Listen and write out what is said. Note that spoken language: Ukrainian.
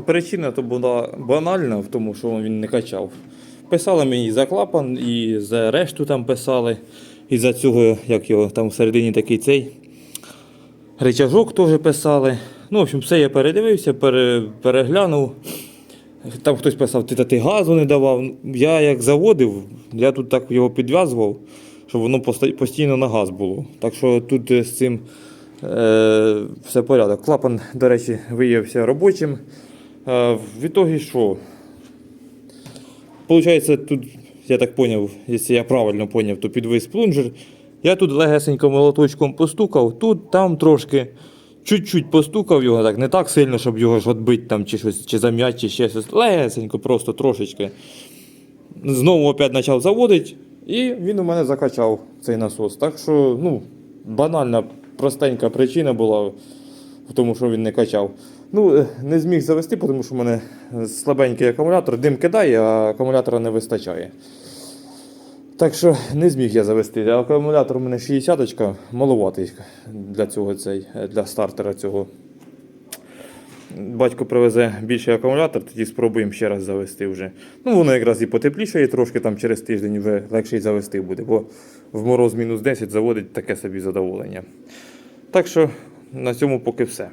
Причина то була банальна в тому, що він не качав. Писали мені за клапан, і за решту там писали. І за цього, як його там всередині такий цей речажок теж писали. Ну, в общем, все я передивився, пере, переглянув. Там хтось писав, ти та ти газу не давав. Я як заводив, я тут так його підв'язував, щоб воно постійно на газ було. Так що тут е, з цим е, все порядок. Клапан, до речі, виявився робочим. В ітогі що? Получається, тут, я так поняв, якщо я правильно поняв, то підвис плунжер. Я тут легесенько молоточком постукав, тут, там трошки, чуть-чуть постукав його, так, не так сильно, щоб його ж відбити там, чи щось, чи зам'ять, чи ще щось. Легесенько, просто трошечки. Знову опять почав заводити, і він у мене закачав цей насос. Так що, ну, банальна, простенька причина була тому, що він не качав. Ну, е, не зміг завести, тому що в мене слабенький акумулятор, дим кидає, а акумулятора не вистачає. Так що не зміг я завести. Акумулятор у мене 60-ка, маловатий для цього цей, для стартера цього. Батько привезе більший акумулятор, тоді спробуємо ще раз завести вже. Ну, воно якраз і потеплішає трошки там через тиждень вже легше й завести буде, бо в мороз мінус 10 заводить таке собі задоволення. Так що на цьому поки все.